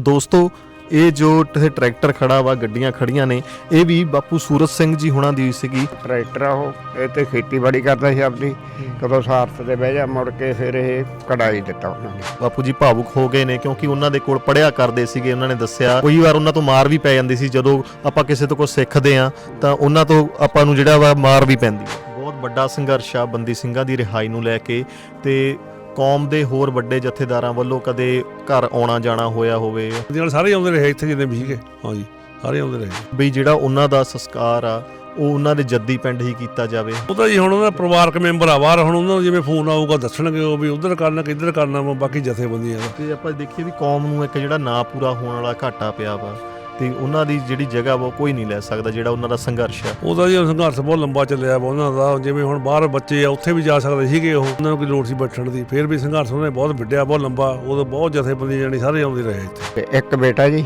ਦੋਸਤੋ ਇਹ ਜੋ ਟਰੈਕਟਰ ਖੜਾ ਵਾ ਗੱਡੀਆਂ ਖੜੀਆਂ ਨੇ ਇਹ ਵੀ ਬਾਪੂ ਸੂਰਤ ਸਿੰਘ ਜੀ ਹੁਣਾਂ ਦੀ ਸੀਗੀ। ਟਰੈਕਟਰ ਆ ਉਹ ਇਹ ਤੇ ਖੇਤੀਬਾੜੀ ਕਰਦਾ ਸੀ ਆਪਦੀ ਕਦੋਂ ਸਾਰਥ ਤੇ ਬਹਿ ਜਾ ਮੁੜ ਕੇ ਫਿਰ ਇਹ ਕਢਾਈ ਦਿੱਤਾ ਉਹਨਾਂ ਨੇ। ਬਾਪੂ ਜੀ ਭਾਵੁਕ ਹੋ ਗਏ ਨੇ ਕਿਉਂਕਿ ਉਹਨਾਂ ਦੇ ਕੋਲ ਪੜਿਆ ਕਰਦੇ ਸੀਗੇ ਉਹਨਾਂ ਨੇ ਦੱਸਿਆ ਕਈ ਵਾਰ ਉਹਨਾਂ ਤੋਂ ਮਾਰ ਵੀ ਪੈ ਜਾਂਦੀ ਸੀ ਜਦੋਂ ਆਪਾਂ ਕਿਸੇ ਤੋਂ ਕੁਝ ਸਿੱਖਦੇ ਆ ਤਾਂ ਉਹਨਾਂ ਤੋਂ ਆਪਾਂ ਨੂੰ ਜਿਹੜਾ ਵਾ ਮਾਰ ਵੀ ਪੈਂਦੀ ਬਹੁਤ ਵੱਡਾ ਸੰਘਰਸ਼ ਆ ਬੰਦੀ ਸਿੰਘਾਂ ਦੀ ਰਿਹਾਈ ਨੂੰ ਲੈ ਕੇ ਤੇ ਕੌਮ ਦੇ ਹੋਰ ਵੱਡੇ ਜਥੇਦਾਰਾਂ ਵੱਲੋਂ ਕਦੇ ਘਰ ਆਉਣਾ ਜਾਣਾ ਹੋਇਆ ਹੋਵੇ? ਦੇ ਨਾਲ ਸਾਰੇ ਆਉਂਦੇ ਰਹੇ ਇੱਥੇ ਜਿੰਨੇ ਵੀ ਸੀਗੇ ਹਾਂਜੀ ਸਾਰੇ ਆਉਂਦੇ ਰਹੇ। ਬਈ ਜਿਹੜਾ ਉਹਨਾਂ ਦਾ ਸੰਸਕਾਰ ਆ ਉਹ ਉਹਨਾਂ ਦੇ ਜੱਦੀ ਪਿੰਡ ਹੀ ਕੀਤਾ ਜਾਵੇ। ਉਹ ਤਾਂ ਜੀ ਹੁਣ ਉਹਨਾਂ ਦਾ ਪਰਿਵਾਰਕ ਮੈਂਬਰ ਆ ਬਾਹਰ ਹੁਣ ਉਹਨਾਂ ਨੂੰ ਜਿਵੇਂ ਫੋਨ ਆਊਗਾ ਦੱਸਣਗੇ ਉਹ ਵੀ ਉਧਰ ਕਰਨਾ ਕਿ ਇੱਧਰ ਕਰਨਾ ਵਾ ਬਾਕੀ ਜਥੇਬੰਦੀਆਂ ਦਾ। ਤੇ ਆਪਾਂ ਦੇਖੀਏ ਵੀ ਕੌਮ ਨੂੰ ਇੱਕ ਜਿਹੜਾ ਨਾ ਪੂਰਾ ਹੋਣ ਵਾਲਾ ਘਾਟਾ ਪਿਆ ਵਾ ਤੇ ਉਹਨਾਂ ਦੀ ਜਿਹੜੀ ਜਗ੍ਹਾ ਵਾ ਉਹ ਕੋਈ ਨਹੀਂ ਲੈ ਸਕਦਾ ਜਿਹੜਾ ਉਹਨਾਂ ਦਾ ਸੰਘਰਸ਼ ਆ। ਉਹਦਾ ਜੀ ਸੰਘਰਸ਼ ਬਹੁਤ ਲੰਬਾ ਚੱਲਿਆ ਵਾ ਉਹਨਾਂ ਦਾ ਜਿਵੇਂ ਹੁਣ ਬਾਹਰ ਬੱਚੇ ਆ ਉੱਥੇ ਵੀ ਜਾ ਸਕਦੇ ਸੀਗੇ ਉਹ। ਉਹਨਾਂ ਨੂੰ ਕੋਈ ਲੋੜ ਸੀ ਬੈਠਣ ਦੀ ਫਿਰ ਵੀ ਸੰਘਰਸ਼ ਉਹਨੇ ਬਹੁਤ ਵਿੱਢਿਆ ਬਹੁਤ ਲੰਬਾ ਉਦੋਂ ਬਹੁਤ ਜਥੇਬੰਦੀਆਂ ਜਾਣੀ ਸਾਰੇ ਆਉਂਦੇ ਰਹੇ ਇੱਥੇ। ਤੇ ਇੱਕ ਬੇਟਾ ਜੀ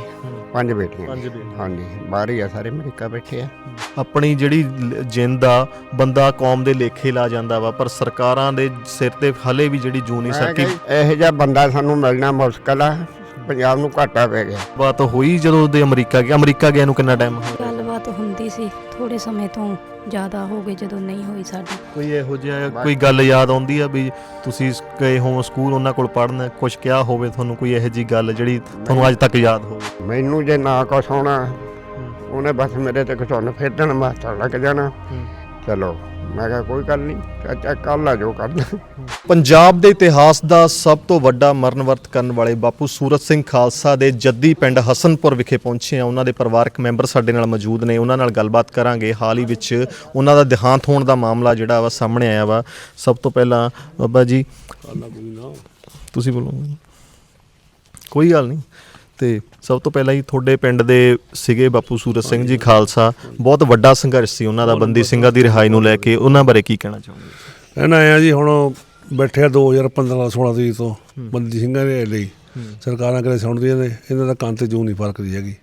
ਪੰਜ ਬੇਟੀਆਂ। ਪੰਜ ਬੇਟੇ ਹਾਂਜੀ ਬਾਹਰ ਹੀ ਆ ਸਾਰੇ ਅਮਰੀਕਾ ਬੈਠੇ ਆ। ਆਪਣੀ ਜਿਹੜੀ ਲ- ਜਿੰਦ ਆ ਬੰਦਾ ਕੌਮ ਦੇ ਲੇਖੇ ਲਾ ਜਾਂਦਾ ਵਾ ਪਰ ਸਰਕਾਰਾਂ ਦੇ ਸਿਰ ਤੇ ਹਲੇ ਵੀ ਜਿਹੜੀ ਜੂ ਨਹੀਂ ਮੈਂ ਸਰਕੀ ਕਿਹਾ ਇਹੋ ਜਿਹਾ ਬੰਦਾ ਸਾਨੂੰ ਮਿਲਣਾ ਮੁਸ਼ਕਲ ਆ। ਪੰਜਾਬ ਨੂੰ ਘਾਟਾ ਪੈ ਗਿਆ। ਬਾਤ ਹੋਈ ਜਦੋਂ ਦੇ ਅਮਰੀਕਾ ਗਿਆ? ਅਮਰੀਕਾ ਗਿਆ ਨੂੰ ਕਿੰਨਾ ਟਾਈਮ ਹੋਇਆ ਗੱਲਬਾਤ ਹੁੰਦੀ ਸੀ ਥੋੜੇ ਸਮੇਂ ਤੋਂ ਜ਼ਿਆਦਾ ਹੋ ਗਏ ਜਦੋਂ ਨਹੀਂ ਹੋਈ ਸਾਡੀ। ਕੋਈ ਇਹੋ ਜਿਹਾ ਕੋਈ ਗੱਲ ਯਾਦ ਆਉਂਦੀ ਆ ਵੀ ਤੁਸੀਂ ਗਏ ਹੋ ਸਕੂਲ ਉਹਨਾਂ ਕੋਲ ਪੜਨ ਕੁਝ ਕਿਹਾ ਹੋਵੇ ਤੁਹਾਨੂੰ ਕੋਈ ਇਹੋ ਜੀ ਗੱਲ ਜਿਹੜੀ ਤੁਹਾਨੂੰ ਅੱਜ ਤੱਕ ਯਾਦ ਹੋਵੇ? ਮੈਨੂੰ ਜੇ ਨਾ ਕੁਛ ਹੋਣਾ ਉਹਨੇ ਬਸ ਮੇਰੇ ਤੇ ਘਟਣ ਫੇਟਣ ਮਾਸਟਰ ਲੱਗ ਜਾਣਾ। ਚਲੋ। ਮੈਂ ਕਿਹਾ ਕੋਈ ਗੱਲ ਨਹੀਂ ਚਾਚਾ ਕੱਲ ਆ ਜੋ ਕਰਨਾ ਪੰਜਾਬ ਦੇ ਇਤਿਹਾਸ ਦਾ ਸਭ ਤੋਂ ਵੱਡਾ ਮਰਨ ਵਰਤ ਕਰਨ ਵਾਲੇ ਬਾਪੂ ਸੂਰਤ ਸਿੰਘ ਖਾਲਸਾ ਦੇ ਜੱਦੀ ਪਿੰਡ ਹਸਨਪੁਰ ਵਿਖੇ ਪਹੁੰਚੇ ਆ ਉਹਨਾਂ ਦੇ ਪਰਿਵਾਰਕ ਮੈਂਬਰ ਸਾਡੇ ਨਾਲ ਮੌਜੂਦ ਨੇ। ਉਹਨਾਂ ਨਾਲ ਗੱਲਬਾਤ ਕਰਾਂਗੇ। ਹਾਲ ਹੀ ਵਿੱਚ ਉਹਨਾਂ ਦਾ ਦੇਹਾਂਤ ਹੋਣ ਦਾ ਮਾਮਲਾ ਜਿਹੜਾ ਵਾ ਸਾਹਮਣੇ ਆਇਆ ਵਾ। ਸਭ ਤੋਂ ਪਹਿਲਾਂ ਬਾਬਾ ਜੀ ਤੁਸੀਂ ਬੋਲੋ। ਕੋਈ ਗੱਲ ਨਹੀਂ। ਤੇ ਸਭ ਤੋਂ ਪਹਿਲਾਂ ਹੀ ਤੁਹਾਡੇ ਪਿੰਡ ਦੇ ਸੀਗੇ ਬਾਪੂ ਸੂਰਤ ਸਿੰਘ ਜੀ ਖਾਲਸਾ। ਬਹੁਤ ਵੱਡਾ ਸੰਘਰਸ਼ ਸੀ ਉਹਨਾਂ ਦਾ ਬੰਦੀ ਸਿੰਘਾਂ ਦੀ ਰਿਹਾਈ ਨੂੰ ਲੈ ਕੇ। ਉਹਨਾਂ ਬਾਰੇ ਕੀ ਕਹਿਣਾ ਚਾਹੋਗੇ? ਇਹਨਾਂ ਆਇਆ ਜੀ ਹੁਣ ਬੈਠਿਆ 2015 16 ਤਰੀਕ ਤੋਂ ਬੰਦੀ ਸਿੰਘਾਂ ਦੇ ਲਈ ਸਰਕਾਰਾਂ ਕਰੇ ਸੁਣਦੀਆਂ ਨੇ ਇਹਨਾਂ ਦਾ ਕੰਨ ਤੇ ਜੂ ਨਹੀਂ ਫਰਕਦੀ ਹੈਗੀ।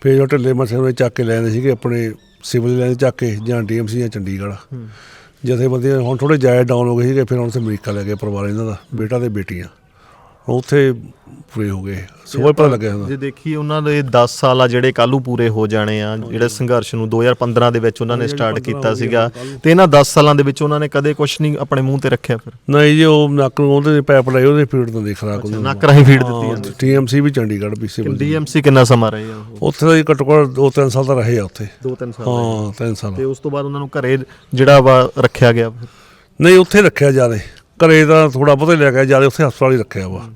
ਫਿਰ ਜੋ ਢਿੱਲੇ ਮੱਥੇ ਨੂੰ ਚੱਕ ਕੇ ਲੈਂਦੇ ਸੀਗੇ ਆਪਣੇ ਸਿਵਲ ਲੈਣ ਚੱਕ ਕੇ ਜਾਂ ਡੀਐਮਸੀ ਜਾਂ ਚੰਡੀਗੜ੍ਹ। ਜਥੇਬੰਦੀਆਂ ਹੁਣ ਥੋੜੇ ਜਾਇ ਡਾਊਨ ਹੋ ਗਏ ਸੀਗੇ ਫਿਰ ਹੁਣ ਤੇ ਅਮਰੀਕਾ ਲੈ ਗਏ ਪਰਿਵਾਰ ਇਹਨਾਂ ਦਾ ਬੇਟਾ ਤੇ ਬੇਟੀਆਂ। ਉੱਥੇ ਪੂਰੇ ਹੋ ਗਏ। ਸਵੇਰ ਪਤਾ ਲੱਗਿਆ ਹੁੰਦਾ ਜੇ ਦੇਖੀਏ ਉਹਨਾਂ ਦੇ 10 ਸਾਲ ਆ ਜਿਹੜੇ ਕੱਲੂ ਪੂਰੇ ਹੋ ਜਾਣੇ ਆ ਜਿਹੜੇ ਸੰਘਰਸ਼ ਨੂੰ 2015 ਦੇ ਵਿੱਚ ਉਹਨਾਂ ਨੇ ਸਟਾਰਟ ਕੀਤਾ ਸੀਗਾ ਤੇ ਇਹਨਾਂ 10 ਸਾਲਾਂ ਦੇ ਵਿੱਚ ਉਹਨਾਂ ਨੇ ਕਦੇ ਕੁਝ ਨਹੀਂ ਆਪਣੇ ਮੂੰਹ ਤੇ ਰੱਖਿਆ ਫਿਰ। ਨਹੀਂ ਜੀ ਉਹ ਨੱਕ ਨੂੰ ਉਹਦੇ ਪੈਪ ਲਾਈ ਉਹਦੇ ਫੀਡ ਤੋਂ ਦੇਖ ਖਰਾਕ ਉਹਨਾਂ ਨੱਕ ਰਾਹੀਂ ਫੀਡ ਦਿੱਤੀ ਜਾਂਦੀ ਟੀਐਮਸੀ ਵੀ ਚੰਡੀਗੜ੍ਹ ਵੀ ਸਿਵਲ ਡੀਐਮਸੀ ਕਿੰਨਾ ਸਮਾਂ ਰਹੇ ਆ ਉਹ? ਉੱਥੇ ਦਾ ਘੱਟੋ ਘੱਟ ਦੋ ਤਿੰਨ ਸਾਲ ਤਾਂ ਰਹੇ ਆ ਉੱਥੇ। 2-3 ਸਾਲ ਹਾਂ ਤਿੰਨ ਸਾਲ। ਤੇ ਉਸ ਤੋਂ ਬਾਅਦ ਉਹਨਾਂ ਨੂੰ ਘਰੇ ਜਿਹੜਾ ਵਾ ਰੱਖਿਆ ਗਿਆ ਫਿਰ। ਨਹੀਂ ਉੱਥੇ ਰੱਖਿਆ ਜਿਆਦੇ। ਘਰੇ ਤਾਂ ਥੋੜਾ ਬਹੁਤਾ ਹੀ ਲੈ ਕੇ ਜ਼ਿਆਦਾ ਉੱਥੇ ਹਸਪਤਾਲ ਹੀ ਰੱਖਿਆ ਵਾ।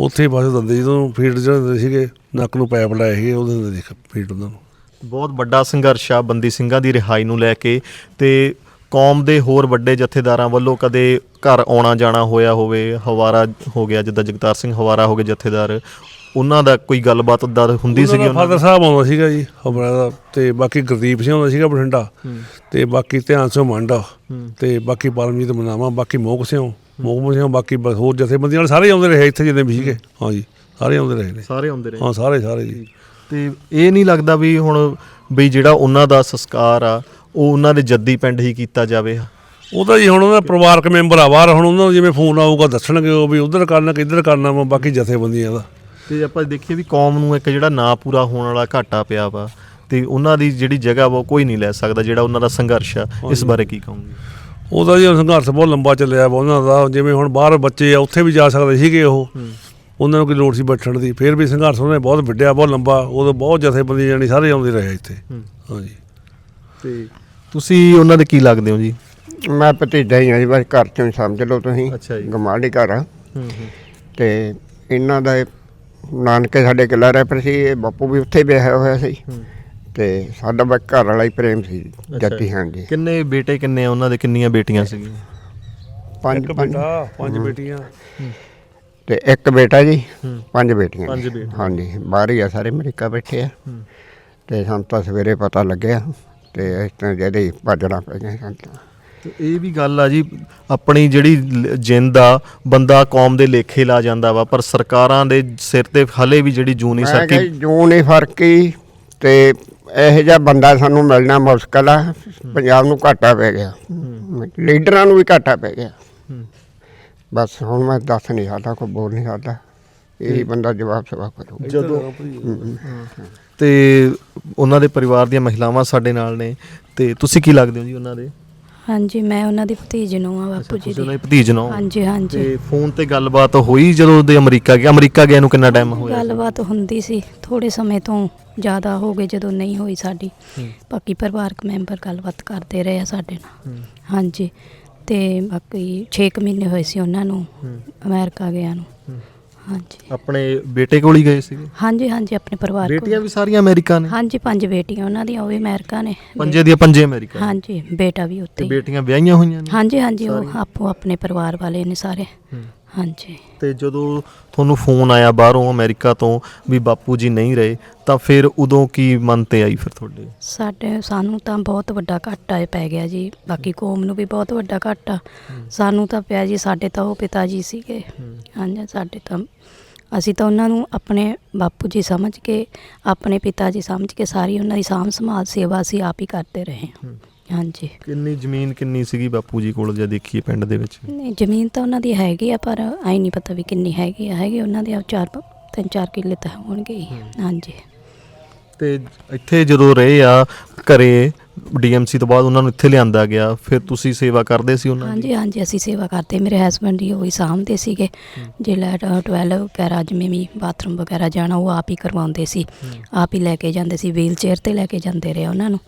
ਉੱਥੇ ਹੀ ਬਸ ਦੰਦੇ ਜਦੋਂ ਫੀਡ ਜਿਹੜੇ ਸੀਗੇ, ਨੱਕ ਨੂੰ ਪੈਪ ਲਾਏ ਸੀਗੇ, ਉਹਦੇ ਦਿੰਦੇ ਦੇਖ ਫੀਡ ਉਹਨਾਂ ਨੂੰ। ਬਹੁਤ ਵੱਡਾ ਸੰਘਰਸ਼ ਆ ਬੰਦੀ ਸਿੰਘਾਂ ਦੀ ਰਿਹਾਈ ਨੂੰ ਲੈ ਕੇ ਤੇ ਕੌਮ ਦੇ ਹੋਰ ਵੱਡੇ ਜਥੇਦਾਰਾਂ ਵੱਲੋਂ ਕਦੇ ਘਰ ਆਉਣਾ ਜਾਣਾ ਹੋਇਆ ਹੋਵੇ, ਹਵਾਰਾ ਹੋ ਗਿਆ, ਜਿੱਦਾਂ ਜਗਤਾਰ ਸਿੰਘ ਹਵਾਰਾ ਹੋ ਗਏ ਜਥੇਦਾਰ ਉਹਨਾਂ ਦਾ ਕੋਈ ਗੱਲਬਾਤ ਦਾ ਹੁੰਦੀ ਸੀਗੀ ਉਹਨਾਂ ਫਾਦਰ ਸਾਹਿਬ ਆਉਂਦਾ ਸੀਗਾ ਜੀ ਹਮਰਾ ਦਾ ਤੇ ਬਾਕੀ ਗੁਰਦੀਪ ਸਿੰਘ ਆਉਂਦਾ ਸੀਗਾ ਬਠਿੰਡਾ ਤੇ ਬਾਕੀ ਧਿਆਨ ਸਿੰਘ ਮੰਡਾ ਤੇ ਬਾਕੀ ਪਰਮਜੀਤ ਮਨਾਵਾ ਬਾਕੀ ਮੋਗ ਸਿੰਘ ਮੋਗ ਸਿੰਘ ਬਾਕੀ ਹੋਰ ਜਥੇਬੰਦੀਆਂ ਨਾਲ ਸਾਰੇ ਆਉਂਦੇ ਰਹੇ ਇੱਥੇ ਜਿੰਨੇ ਵੀ ਸੀਗੇ। ਹਾਂਜੀ ਸਾਰੇ ਆਉਂਦੇ ਰਹੇ ਨੇ। ਸਾਰੇ ਆਉਂਦੇ ਰਹੇ। ਹਾਂ ਸਾਰੇ ਸਾਰੇ ਜੀ। ਤੇ ਇਹ ਨਹੀਂ ਲੱਗਦਾ ਵੀ ਹੁਣ ਵੀ ਜਿਹੜਾ ਉਹਨਾਂ ਦਾ ਸੰਸਕਾਰ ਆ ਉਹ ਉਹਨਾਂ ਦੇ ਜੱਦੀ ਪਿੰਡ ਹੀ ਕੀਤਾ ਜਾਵੇ। ਉਹਦਾ ਜੀ ਹੁਣ ਉਹਨਾਂ ਦਾ ਪਰਿਵਾਰਕ ਮੈਂਬਰ ਆ ਬਾਹਰ ਹੁਣ ਉਹਨਾਂ ਨੂੰ ਜਿਵੇਂ ਫੋਨ ਆਊਗਾ ਦੱਸਣਗੇ ਉਹ ਵੀ ਉਧਰ ਕਰਨਾ ਕਿ ਇੱਧਰ ਕਰਨਾ ਵਾ ਬਾਕੀ ਜਥੇਬੰਦੀਆਂ ਦਾ। ਤੇ ਆਪਾਂ ਦੇਖੀਏ ਵੀ ਕੌਮ ਨੂੰ ਇੱਕ ਜਿਹੜਾ ਨਾ ਪੂਰਾ ਹੋਣ ਵਾਲਾ ਘਾਟਾ ਪਿਆ ਵਾ ਤੇ ਉਹਨਾਂ ਦੀ ਜਿਹੜੀ ਜਗ੍ਹਾ ਵਾ ਉਹ ਕੋਈ ਨਹੀਂ ਲੈ ਸਕਦਾ ਜਿਹੜਾ ਉਹਨਾਂ ਦਾ ਸੰਘਰਸ਼ ਆ। ਇਸ ਬਾਰੇ ਕੀ ਕਹੋਗੇ? ਉਹਦਾ ਜੀ ਸੰਘਰਸ਼ ਬਹੁਤ ਲੰਬਾ ਚੱਲਿਆ ਵਾ ਉਹਨਾਂ ਦਾ ਜਿਵੇਂ ਹੁਣ ਬਾਹਰ ਬੱਚੇ ਆ ਉੱਥੇ ਵੀ ਜਾ ਸਕਦੇ ਸੀਗੇ ਉਹ। ਉਹਨਾਂ ਨੂੰ ਕੋਈ ਲੋੜ ਸੀ ਬੈਠਣ ਦੀ? ਫਿਰ ਵੀ ਸੰਘਰਸ਼ ਉਹਨੇ ਬਹੁਤ ਵਿੱਢਿਆ ਬਹੁਤ ਲੰਬਾ ਉਦੋਂ ਬਹੁਤ ਜਥੇਬੰਦੀਆਂ ਜਾਣੀ ਸਾਰੇ ਆਉਂਦੇ ਰਹੇ ਇੱਥੇ। ਹਾਂਜੀ। ਤੇ ਤੁਸੀਂ ਉਹਨਾਂ ਦੇ ਕੀ ਲੱਗਦੇ ਹੋ ਜੀ? ਮੈਂ ਭਤੀਜਾ ਹੀ ਹਾਂ ਜੀ ਬਸ ਘਰ ਚੋਂ ਹੀ ਸਮਝ ਲਓ ਤੁਸੀਂ। ਅੱਛਾ ਜੀ। ਗਮਾਂਢੀ ਘਰ ਆ। ਹੂੰ ਹੂੰ। ਤੇ ਇਹਨਾਂ ਦਾ ਨਾਨਕੇ ਸਾਡੇ ਕਿਲਾ ਰਹਿ ਪਰ ਸੀ ਇਹ ਬਾਪੂ ਵੀ ਉੱਥੇ ਵਿਆਹਿਆ ਹੋਇਆ ਸੀ। ਤੇ ਸਾਡਾ ਬਸ ਘਰ ਵਾਲਾ ਹੀ ਪ੍ਰੇਮ ਸੀ ਜੱਤੀ ਹਾਂਜੀ। ਕਿੰਨੇ ਬੇਟੇ ਕਿੰਨੇ ਆ? ਉਹਨਾਂ ਦੇ ਕਿੰਨੀਆਂ ਬੇਟੀਆਂ ਸੀਗੀਆਂ? ਪੰਜ ਪੰਜ। ਬੇਟਾ ਪੰਜ ਬੇਟੀਆਂ। ਤੇ ਇੱਕ ਬੇਟਾ ਜੀ ਪੰਜ ਬੇਟੀਆਂ ਪੰਜ ਜੀ। ਹਾਂਜੀ ਬਾਹਰ ਹੀ ਆ ਸਾਰੇ ਅਮਰੀਕਾ ਬੈਠੇ ਆ। ਤੇ ਸਾਨੂੰ ਤਾਂ ਸਵੇਰੇ ਪਤਾ ਲੱਗਿਆ ਤੇ ਇਸ ਤਰ੍ਹਾਂ ਜਿਹਦੇ ਹੀ ਭੱਜਣਾ ਪੈ ਗਿਆ ਸਾਨੂੰ ਤਾਂ। ਤੇ ਇਹ ਵੀ ਗੱਲ ਆ ਜੀ ਆਪਣੀ ਜਿਹੜੀ ਲ- ਜਿੰਦ ਆ ਬੰਦਾ ਕੌਮ ਦੇ ਲੇਖੇ ਲਾ ਜਾਂਦਾ ਵਾ ਪਰ ਸਰਕਾਰਾਂ ਦੇ ਸਿਰ ਤੇ ਹਲੇ ਵੀ ਜਿਹੜੀ ਜੂ ਨਹੀਂ ਮੈਂ ਕਿਹਾ ਸਰਕੀ ਜੀ, ਜੂੰ ਨਹੀਂ ਫਰਕੀ ਤੇ ਇਹੋ ਜਿਹਾ ਬੰਦਾ ਸਾਨੂੰ ਮਿਲਣਾ ਮੁਸ਼ਕਲ ਆ ਪੰਜਾਬ ਨੂੰ ਘਾਟਾ ਪੈ ਗਿਆ। ਲੀਡਰਾਂ ਨੂੰ ਵੀ ਘਾਟਾ ਪੈ ਗਿਆ। ਬਸ ਹੁਣ ਮੈਂ ਦੱਸ ਨਹੀਂ ਸਕਦਾ ਕੋਈ ਬੋਲ ਨਹੀਂ ਸਕਦਾ। ਇਹੀ ਬੰਦਾ ਜਵਾਬ ਸਵਾ ਕਰੂ ਜਦੋਂ ਤੇ ਉਹਨਾਂ ਦੇ ਪਰਿਵਾਰ ਦੀਆਂ ਮਹਿਲਾਵਾਂ ਸਾਡੇ ਨਾਲ ਨੇ ਤੇ ਤੁਸੀਂ ਕੀ ਲੱਗਦੇ ਹੋ ਜੀ ਉਹਨਾਂ ਦੇ? ਹਾਂਜੀ ਮੈਂ ਉਹਨਾਂ ਦੀ ਭਤੀਜ ਨੂੰ ਆ ਬਾਪੂ ਜੀ ਤੁਸੀਂ ਉਹਨਾਂ ਦੀ ਦੇ ਭਤੀਜ ਨੂੰ ਹਾਂਜੀ ਹਾਂਜੀ ਤੇ ਫੋਨ ਤੇ ਗੱਲਬਾਤ ਹੋਈ ਜਦੋਂ ਦੇ ਅਮਰੀਕਾ ਗਿਆ ਅਮਰੀਕਾ ਗਿਆ ਨੂੰ ਕਿੰਨਾ ਟਾਈਮ ਹੋਇਆ ਗੱਲਬਾਤ ਹੁੰਦੀ ਸੀ ਥੋੜੇ ਸਮੇਂ ਤੋਂ ਜ਼ਿਆਦਾ ਹੋ ਗਏ ਜਦੋਂ ਨਹੀਂ ਹੋਈ ਸਾਡੀ ਹੂੰ। ਬਾਕੀ ਪਰਿਵਾਰਕ ਮੈਂਬਰ ਗੱਲਬਾਤ ਕਰਦੇ ਰਹੇ ਆ ਸਾਡੇ ਨਾਲ ਹੂੰ। ਹਾਂਜੀ ਤੇ ਬਾਕੀ 6 ਮਹੀਨੇ ਹੋਏ ਸੀ ਉਹਨਾਂ ਨੂੰ ਹੂੰ। ਅਮਰੀਕਾ ਗਿਆ ਨੂੰ ਹੂੰ। ਹਾਂਜੀ ਆਪਣੇ ਬੇਟੇ ਕੋਲ ਹੀ ਗਏ ਸੀਗੇ ਹਾਂਜੀ ਹਾਂਜੀ ਆਪਣੇ ਪਰਿਵਾਰ ਕੋਲ। ਬੇਟੀਆਂ ਵੀ ਸਾਰੀਆਂ ਅਮਰੀਕਾ ਨੇ ਹਾਂਜੀ ਪੰਜ ਬੇਟੀਆਂ ਉਹਨਾਂ ਦੀਆਂ ਉਹ ਵੀ ਅਮਰੀਕਾ ਨੇ ਪੰਜੇ ਦੀਆਂ ਪੰਜੇ ਅਮਰੀਕਾ ਨੇ। ਹਾਂਜੀ ਬੇਟਾ ਵੀ ਤੇ ਉੱਥੇ ਹੀ। ਬੇਟੀਆਂ ਵਿਆਹੀਆਂ ਹੋਈਆਂ ਨੇ ਹਾਂਜੀ ਹਾਂਜੀ ਉਹ? ਆਪੋ ਆਪਣੇ ਪਰਿਵਾਰ ਵਾਲੇ ਨੇ ਸਾਰੇ ਹੂੰ। ਹਾਂਜੀ। ਤੇ ਜਦੋਂ ਤੁਹਾਨੂੰ ਫੋਨ ਆਇਆ ਬਾਹਰੋਂ ਅਮਰੀਕਾ ਤੋਂ ਵੀ ਬਾਪੂ ਜੀ ਨਹੀਂ ਰਹੇ ਤਾਂ ਫਿਰ ਉਦੋਂ ਕੀ ਮਨ ਤੇ ਆਈ ਫਿਰ ਤੁਹਾਡੇ? ਸਾਡੇ ਸਾਨੂੰ ਤਾਂ ਬਹੁਤ ਵੱਡਾ ਘਾਟਾ ਪੈ ਗਿਆ ਜੀ। ਬਾਕੀ ਕੌਮ ਨੂੰ ਵੀ ਬਹੁਤ ਵੱਡਾ ਘਾਟਾ। ਸਾਨੂੰ ਤਾਂ ਪਿਆ ਜੀ ਸਾਡੇ ਤਾਂ ਉਹ ਪਿਤਾ ਜੀ ਸੀਗੇ। ਹਾਂਜੀ ਸਾਡੇ ਤਾਂ ਅਸੀਂ ਤਾਂ ਉਹਨਾਂ ਨੂੰ ਆਪਣੇ ਬਾਪੂ ਜੀ ਸਮਝ ਕੇ ਆਪਣੇ ਪਿਤਾ ਜੀ ਸਮਝ ਕੇ ਸਾਰੀ ਉਹਨਾਂ ਦੀ ਸਾਂਭ ਸੰਭਾਲ ਸੇਵਾ ਅਸੀਂ ਆਪ ਹੀ ਕਰਦੇ ਰਹੇ ਹਾਂ। ਹਾਂਜੀ। ਕਿੰਨੀ ਜ਼ਮੀਨ ਕਿੰਨੀ ਸੀਗੀ ਬਾਪੂ ਜੀ ਕੋਲ ਜੇ ਦੇਖੀਏ ਪਿੰਡ ਦੇ ਵਿੱਚ? ਨਹੀਂ ਜ਼ਮੀਨ ਤਾਂ ਉਹਨਾਂ ਦੀ ਹੈਗੀ ਆ ਪਰ ਆਈ ਨਹੀਂ ਪਤਾ ਵੀ ਕਿੰਨੀ ਹੈਗੀ ਆ। ਹੈਗੀ ਉਹਨਾਂ ਦੇ ਆ ਚਾਰ ਪ- ਤਿੰਨ ਚਾਰ ਕਿੱਲੇ ਤਾਂ ਹੋਣਗੇ ਹੀ। ਹਾਂਜੀ। ਤੇ ਇੱਥੇ ਜਦੋਂ ਰਹੇ ਆ ਘਰੇ ਡੀਐਮਸੀ ਤੋਂ ਬਾਅਦ ਉਹਨਾਂ ਨੂੰ ਇੱਥੇ ਲਿਆਂਦਾ ਗਿਆ ਫਿਰ ਤੁਸੀਂ ਸੇਵਾ ਕਰਦੇ ਸੀ ਉਹਨਾਂ ਦੀ? ਹਾਂਜੀ ਹਾਂਜੀ ਅਸੀਂ ਸੇਵਾ ਕਰਦੇ। ਮੇਰੇ ਹਸਬੰਡ ਹੀ ਉਹੀ ਸਾਂਭਦੇ ਸੀਗੇ। ਜੇ ਲੈਟ 12 ਵਗੈਰਾ ਜਿਵੇਂ ਵੀ ਬਾਥਰੂਮ ਵਗੈਰਾ ਜਾਣਾ ਉਹ ਆਪ ਹੀ ਕਰਵਾਉਂਦੇ ਸੀ। ਆਪ ਹੀ ਲੈ ਕੇ ਜਾਂਦੇ ਸੀ ਵੀਲ ਚੇਅਰ ਤੇ ਲੈ ਕੇ ਜਾਂਦੇ ਰਹੇ ਉਹਨਾਂ ਨੂੰ।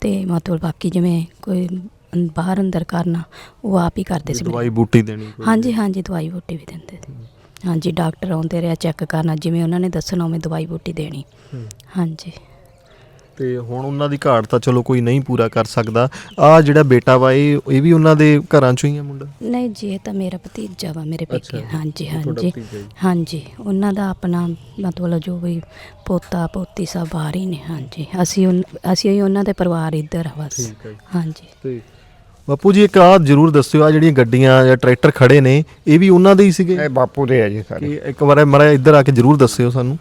ਤੇ ਮਤਲਬ ਬਾਕੀ ਜਿਵੇਂ ਕੋਈ ਅੰ- ਬਾਹਰ ਅੰਦਰ ਕਰਨਾ ਉਹ ਆਪ ਹੀ ਕਰਦੇ ਸੀ। ਦਵਾਈ ਬੂਟੀ ਦੇਣੀ ਕੋਈ। ਹਾਂਜੀ ਹਾਂਜੀ ਦਵਾਈ ਬੂਟੀ ਵੀ ਦਿੰਦੇ ਸੀ। ਹਾਂਜੀ ਡਾਕਟਰ ਆਉਂਦੇ ਰਿਹਾ ਚੈੱਕ ਕਰਨਾ ਜਿਵੇਂ ਉਹਨਾਂ ਨੇ ਦੱਸਣਾ ਉਵੇਂ ਦਵਾਈ ਬੂਟੀ ਦੇਣੀ। ਹੂੰ। ਹਾਂਜੀ। ਤੇ ਹੁਣ ਉਹਨਾਂ ਦੀ ਘਾਟ ਤਾਂ ਚਲੋ ਕੋਈ ਨਹੀਂ ਪੂਰਾ ਕਰ ਸਕਦਾ। ਆ ਜਿਹੜਾ ਬੇਟਾ ਵਾ ਇਹ ਇਹ ਵੀ ਉਹਨਾਂ ਦੇ ਘਰਾਂ ਚੋਂ ਹੀ ਆ ਮੁੰਡਾ? ਨਹੀਂ ਜੀ ਇਹ ਤਾਂ ਮੇਰਾ ਭਤੀਜਾ ਵਾ ਮੇਰੇ ਪੇਕੇ। ਹਾਂਜੀ ਹਾਂਜੀ। ਭਤੀਜਾ ਜੀ। ਹਾਂਜੀ ਉਹਨਾਂ ਦਾ ਆਪਣਾ ਮਤਲਬ ਜੋ ਵੀ ਪੋਤਾ ਪੋਤੀ ਸਭ ਬਾਹਰ ਹੀ ਨੇ। ਹਾਂਜੀ ਅਸੀਂ ਉਨ- ਅਸੀਂ ਹੀ ਉਹਨਾਂ ਦੇ ਪਰਿਵਾਰ ਇੱਧਰ ਆ ਬਸ। ਠੀਕ ਹੈ ਜੀ। ਹਾਂਜੀ। ਤੇ ਬਾਪੂ ਜੀ ਇੱਕ ਆ ਜਰੂਰ ਦੱਸਿਓ ਆ ਜਿਹੜੀਆਂ ਗੱਡੀਆਂ ਜਾਂ ਟਰੈਕਟਰ ਖੜੇ ਨੇ ਇਹ ਵੀ ਉਹਨਾਂ ਦੇ ਹੀ ਸੀਗੇ? ਇਹ ਬਾਪੂ ਦੇ ਆ ਜੀ ਸਾਰੇ। ਕਿ ਇੱਕ ਵਾਰ ਮੜਾ ਇੱਧਰ ਆ ਕੇ ਜਰੂਰ ਦੱਸਿਓ ਸਾਨੂੰ।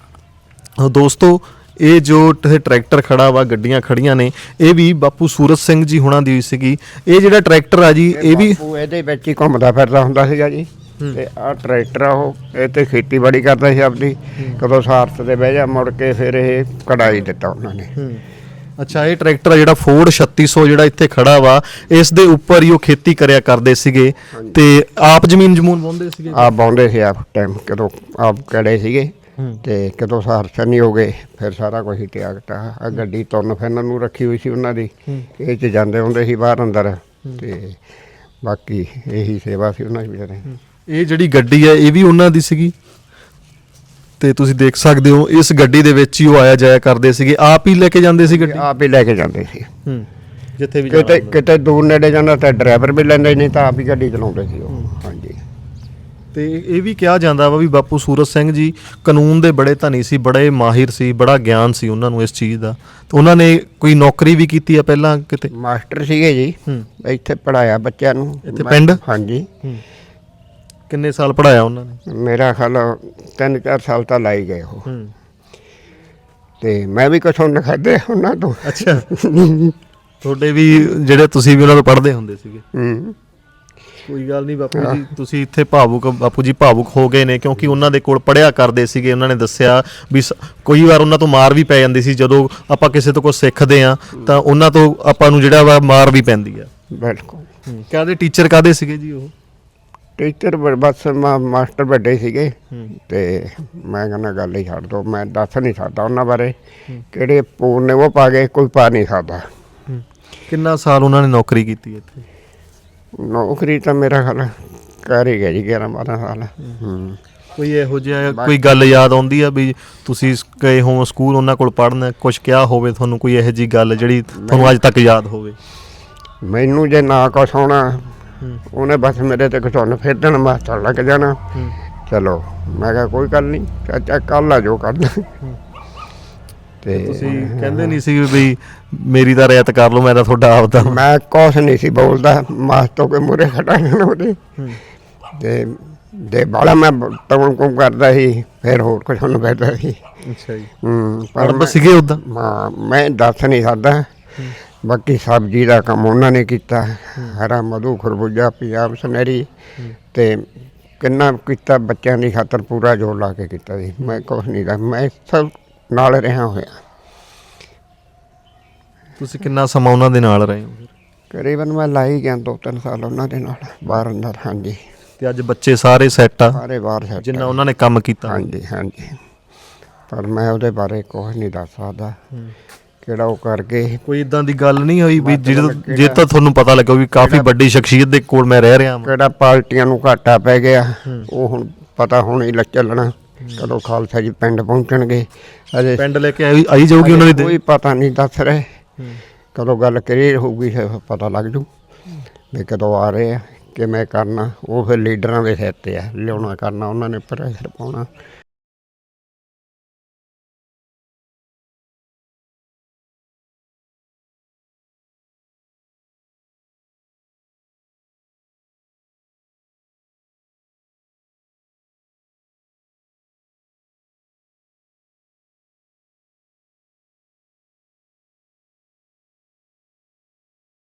ਅਹ ਦੋਸਤੋ ਇਹ ਜੋ ਟਰੈਕਟਰ ਖੜਾ ਵਾ ਗੱਡੀਆਂ ਖੜੀਆਂ ਨੇ ਇਹ ਵੀ ਬਾਪੂ ਸੂਰਤ ਸਿੰਘ ਜੀ ਹੁਣਾਂ ਦੀ ਸੀਗੀ। ਇਹ ਜਿਹੜਾ ਟਰੈਕਟਰ ਆ ਜੀ ਇਹ ਵੀ ਬਾਪੂ ਇਹਦੇ ਵਿੱਚ ਹੀ ਘੁੰਮਦਾ ਫਿਰਦਾ ਹੁੰਦਾ ਸੀਗਾ ਜੀ। ਤੇ ਆਹ ਟਰੈਕਟਰ ਆ ਉਹ ਇਹ ਤੇ ਖੇਤੀਬਾੜੀ ਕਰਦਾ ਸੀ ਆਪਦੀ। ਕਦੋਂ ਸਾਰਥ ਤੇ ਬਹਿ ਜਾ ਮੁੜ ਕੇ ਫਿਰ ਇਹ ਕਢਾਈ ਦਿੱਤਾ ਉਹਨਾਂ ਨੇ। ਅੱਛਾ ਇਹ ਟਰੈਕਟਰ ਆ ਜਿਹੜਾ ਫੋਰਡ 3600 ਜਿਹੜਾ ਇੱਥੇ ਖੜਾ ਵਾ ਇਸ ਦੇ ਉੱਪਰ ਹੀ ਉਹ ਖੇਤੀ ਕਰਿਆ ਕਰਦੇ ਸੀਗੇ। ਤੇ ਆਪ ਜ਼ਮੀਨ ਜਮੂਨ ਵਾਹੁੰਦੇ ਸੀਗੇ? ਆਪ ਬਾਉਂਦੇ ਸੀ ਆਪ ਟਾਈਮ ਕਦੋਂ ਆਪ ਕੜੇ ਸੀਗੇ। ਤੇ ਕਦੋਂ ਸਾਰਥ ਨਹੀਂ ਹੋ ਗਏ ਫਿਰ ਸਾਰਾ ਕੁਝ ਹੀ ਤਿਆਗਤਾ ਆ ਗੱਡੀ ਤੁਰਨ ਫਿਰਨ ਨੂੰ ਰੱਖੀ ਹੋਈ ਸੀ ਉਹਨਾਂ ਦੀ। ਇਹ ਚ ਜਾਂਦੇ ਹੁੰਦੇ ਸੀ ਬਾਹਰ ਅੰਦਰ ਤੇ ਬਾਕੀ ਇਹੀ ਸੇਵਾ ਸੀ ਉਹਨਾਂ ਦੀ ਵਿਚਾਰੇ। ਇਹ ਜਿਹੜੀ ਗੱਡੀ ਹੈ ਇਹ ਵੀ ਉਹਨਾਂ ਦੀ ਸੀਗੀ? ਤੇ ਤੁਸੀਂ ਦੇਖ ਸਕਦੇ ਹੋ ਇਸ ਗੱਡੀ ਦੇ ਵਿੱਚ ਹੀ ਉਹ ਆਇਆ ਜਾਇਆ ਕਰਦੇ ਸੀਗੇ। ਆਪ ਹੀ ਲੈ ਕੇ ਜਾਂਦੇ ਸੀ ਗੱਡੀ? ਆਪ ਹੀ ਲੈ ਕੇ ਜਾਂਦੇ ਸੀ। ਹੂੰ। ਜਿੱਥੇ ਵੀ ਕਿਤੇ ਕਿਤੇ ਦੂਰ ਨੇੜੇ ਜਾਂਦਾ ਤਾਂ ਡਰਾਈਵਰ ਵੀ ਲੈਂਦੇ ਨਹੀਂ ਤਾਂ ਆਪ ਹੀ ਗੱਡੀ ਚਲਾਉਂਦੇ ਸੀ ਉਹ। ਹਾਂਜੀ। ਤੇ ਇਹ ਵੀ ਕਿਹਾ ਜਾਂਦਾ ਵਾ ਵੀ ਬਾਪੂ ਸੂਰਤ ਸਿੰਘ ਜੀ ਕਾਨੂੰਨ ਦੇ ਬੜੇ ਧਨੀ ਸੀ ਬੜੇ ਮਾਹਿਰ ਸੀ ਬੜਾ ਗਿਆਨ ਸੀ ਉਹਨਾਂ ਨੂੰ ਇਸ ਚੀਜ਼ ਦਾ। ਤੇ ਉਹਨਾਂ ਨੇ ਕੋਈ ਨੌਕਰੀ ਵੀ ਕੀਤੀ ਆ ਪਹਿਲਾਂ ਕਿਤੇ? ਮਾਸਟਰ ਸੀਗੇ ਜੀ। ਹੂੰ। ਇੱਥੇ ਪੜਾਇਆ ਬੱਚਿਆਂ ਨੂੰ। ਇੱਥੇ ਪਿੰਡ? ਹਾਂਜੀ। ਹੂੰ। ਕਿੰਨੇ ਸਾਲ ਪੜਾਇਆ ਉਹਨਾਂ ਨੇ? ਮੇਰਾ ਖਿਆਲ ਤਿੰਨ ਚਾਰ ਸਾਲ ਤਾਂ ਲਾਈ ਗਏ ਉਹ। ਹੂੰ। ਤੇ ਮੈਂ ਵੀ ਕੁਛ ਉਹਨਾਂ ਖਾਦੇ ਉਹਨਾਂ ਤੋਂ। ਅੱਛਾ। ਤੁਹਾਡੇ ਵੀ ਜਿਹੜੇ ਤੁਸੀਂ ਵੀ ਉਹਨਾਂ ਤੋਂ ਪੜ੍ਹਦੇ ਹੁੰਦੇ ਸੀਗੇ? ਹੂੰ। ਕੋਈ ਗੱਲ ਨਹੀਂ ਬਾਪੂ ਜੀ। ਤੁਸੀਂ ਇੱਥੇ ਭਾਵੁਕ ਬਾਪੂ ਜੀ ਭਾਵੁਕ ਹੋ ਗਏ ਨੇ ਕਿਉਂਕਿ ਉਹਨਾਂ ਦੇ ਕੋਲ ਪੜਿਆ ਕਰਦੇ ਸੀਗੇ ਉਹਨਾਂ ਨੇ ਦੱਸਿਆ ਵੀ ਕਈ ਵਾਰ ਉਹਨਾਂ ਤੋਂ ਮਾਰ ਵੀ ਪੈ ਜਾਂਦੀ ਸੀ। ਜਦੋਂ ਆਪਾਂ ਕਿਸੇ ਤੋਂ ਕੁਝ ਸਿੱਖਦੇ ਆ ਤਾਂ ਉਹਨਾਂ ਤੋਂ ਆਪਾਂ ਨੂੰ ਜਿਹੜਾ ਵਾ ਮਾਰ ਵੀ ਪੈਂਦੀ ਆ। ਬਿਲਕੁਲ। ਕਾਦੇ ਟੀਚਰ ਕਾਦੇ ਸੀਗੇ ਜੀ ਉਹ? ਟੀਚਰ ਬਸ ਮਾ- ਮਾਸਟਰ ਵੱਡੇ ਸੀਗੇ। ਤੇ ਮੈਂ ਕਹਿੰਦਾ ਗੱਲ ਹੀ ਛੱਡ ਦੋ ਮੈਂ ਦੱਸ ਨਹੀਂ ਸਕਦਾ ਉਹਨਾਂ ਬਾਰੇ। ਕਿਹੜੇ ਪੂਰ ਨੇ ਉਹ ਪਾ ਗਏ ਕੋਈ ਪਾ ਨਹੀਂ ਸਕਦਾ। ਕਿੰਨਾ ਸਾਲ ਉਹਨਾਂ ਨੇ ਨੌਕਰੀ ਕੀਤੀ ਇੱਥੇ? ਨੌਕਰੀ ਤਾਂ ਮੇਰਾ ਖਿਆਲ ਕਰ ਹੀ ਗਿਆ ਜੀ 11 12 ਸਾਲ। ਹੂੰ। ਕੋਈ ਇਹੋ ਜਿਹਾ ਕੋਈ ਗੱਲ ਯਾਦ ਆਉਂਦੀ ਆ ਵੀ ਤੁਸੀਂ ਸ- ਗਏ ਹੋ ਸਕੂਲ ਉਹਨਾਂ ਕੋਲ ਪੜ੍ਹਨ ਕੁਝ ਕਿਹਾ ਹੋਵੇ ਤੁਹਾਨੂੰ ਕੋਈ ਇਹੋ ਜੀ ਗੱਲ ਜਿਹੜੀ ਤੁਹਾਨੂੰ ਅੱਜ ਤੱਕ ਯਾਦ ਹੋਵੇ? ਮੈਨੂੰ ਜੇ ਨਾ ਕੁਛ ਹੋਣਾ ਉਹਨੇ ਬਸ ਮੇਰੇ ਤੇ ਘਟੋਣ ਫੇਰ ਦੇਣਾ ਮਾਸਟਰ ਲੱਗ ਜਾਣਾ। ਚਲੋ ਮੈਂ ਕਿਹਾ ਕੋਈ ਗੱਲ ਨਹੀਂ ਚਾਚਾ ਕੱਲ ਆ ਜੋ ਕਰਨਾ। ਤੇ ਤੁਸੀਂ ਕਹਿੰਦੇ ਨਹੀਂ ਸੀ ਵੀ ਮੇਰੀ ਤਾਂ ਰਿਆਇਤ ਕਰ ਲਓ ਮੈਂ ਤਾਂ ਤੁਹਾਡਾ ਆਪਦਾ। ਵਾਂ। ਮੈਂ ਕੁਛ ਨਹੀਂ ਸੀ ਬੋਲਦਾ ਮਾਸਟਰ ਕੇ ਮੂਰੇ ਖੜਾ ਜਾਣਾ ਉਹਦੇ। ਤੇ ਦੇ ਬਾਲਾ ਮੈਂ ਤਵਣ ਕੁਮ ਕਰਦਾ ਸੀ ਫਿਰ ਹੋਰ ਕੁਛ ਉਹਨੂੰ ਕਹਿੰਦਾ ਸੀ। ਅੱਛਾ ਜੀ। ਹੂੰ ਪਰ ਪੜ੍ਹਦੇ ਮੈਂ- ਸੀਗੇ ਉਦਾਂ? ਹਾਂ, ਮੈਂ ਦੱਸ ਨਹੀਂ ਸਕਦਾ। ਬਾਕੀ ਸਬਜ਼ੀ ਦਾ ਕੰਮ ਉਹਨਾਂ ਨੇ ਕੀਤਾ। ਹਰਾ ਮਧੂ ਖਰਬੂਜਾ ਪੰਜਾਬ ਸੁਨਹਿਰੀ। ਤੇ ਕਿੰਨਾ ਕੀਤਾ ਬੱਚਿਆਂ ਦੀ ਖਾਤਰ ਪੂਰਾ ਜੋਰ ਲਾ ਕੇ ਕੀਤਾ ਜੀ ਮੈਂ ਕੁਛ ਨਹੀਂ ਦਾ ਮੈਂ ਸਭ ਨਾਲ ਰਿਹਾ ਹੋਇਆ। ਤੁਸੀਂ ਕਿੰਨਾ ਸਮਾਂ ਉਹਨਾਂ ਦੇ ਨਾਲ ਰਹੇ ਹੋ ਫਿਰ? ਕਰੀਬਨ ਮੈਂ ਲਾਈ ਗਿਆ ਦੋ ਤਿੰਨ ਸਾਲ ਉਹਨਾਂ ਦੇ ਨਾਲ ਬਾਹਰ ਅੰਦਰ ਹਾਂਜੀ। ਤੇ ਅੱਜ ਬੱਚੇ ਸਾਰੇ ਸੈੱਟ ਆ? ਸਾਰੇ ਬਾਹਰ ਸੈੱਟ ਜਿੰਨਾ ਉਹਨਾਂ ਨੇ ਕੰਮ ਕੀਤਾ। ਹਾਂਜੀ ਹਾਂਜੀ। ਪਰ ਮੈਂ ਉਹਦੇ ਬਾਰੇ ਕੁਛ ਨਹੀਂ ਦੱਸ ਸਕਦਾ। ਕਿਹੜਾ ਉਹ ਕਰ ਗਏ। ਕੋਈ ਇਦਾਂ ਦੀ ਗੱਲ ਨਹੀਂ ਹੋਈ ਵੀ ਜਿਹੜੇ ਜੇ ਤਾਂ ਤੁਹਾਨੂੰ ਪਤਾ ਲੱਗਾ ਵੀ ਕਾਫੀ ਵੱਡੀ ਸ਼ਖਸੀਅਤ ਦੇ ਕੋਲ ਮੈਂ ਰਹਿ ਰਿਹਾ ਹਾਂ ਕਿਹੜਾ ਪਾਰਟੀਆਂ ਨੂੰ ਘਾਟਾ ਪੈ ਗਿਆ। ਉਹ ਹੁਣ ਪਤਾ ਹੁਣ ਹੀ ਲੱਗ ਚੱਲਣਾ। ਕਦੋਂ ਖਾਲਸਾ ਜੀ ਪਿੰਡ ਪਹੁੰਚਣਗੇ। ਅਜੇ ਪਿੰਡ ਲੈ ਕੇ ਆਈ ਆਈ ਜਾਊਗੀ ਉਹਨਾਂ ਦੀ ਕੋਈ ਪਤਾ ਨਹੀਂ ਦੱਸ ਰਹੇ। ਕਦੋਂ ਗੱਲ ਕਰੀ ਹੋਊਗੀ ਫਿਰ ਪਤਾ ਲੱਗ ਜੂ ਵੀ ਕਦੋਂ ਆ ਰਹੇ ਆ ਕਿਵੇਂ ਕਰਨਾ ਉਹ ਫਿਰ ਲੀਡਰਾਂ ਦੇ ਸਿਰ ਤੇ ਆ ਲਿਆਉਣਾ ਕਰਨਾ ਉਹਨਾਂ ਨੇ ਪ੍ਰੈਸ਼ਰ ਪਾਉਣਾ।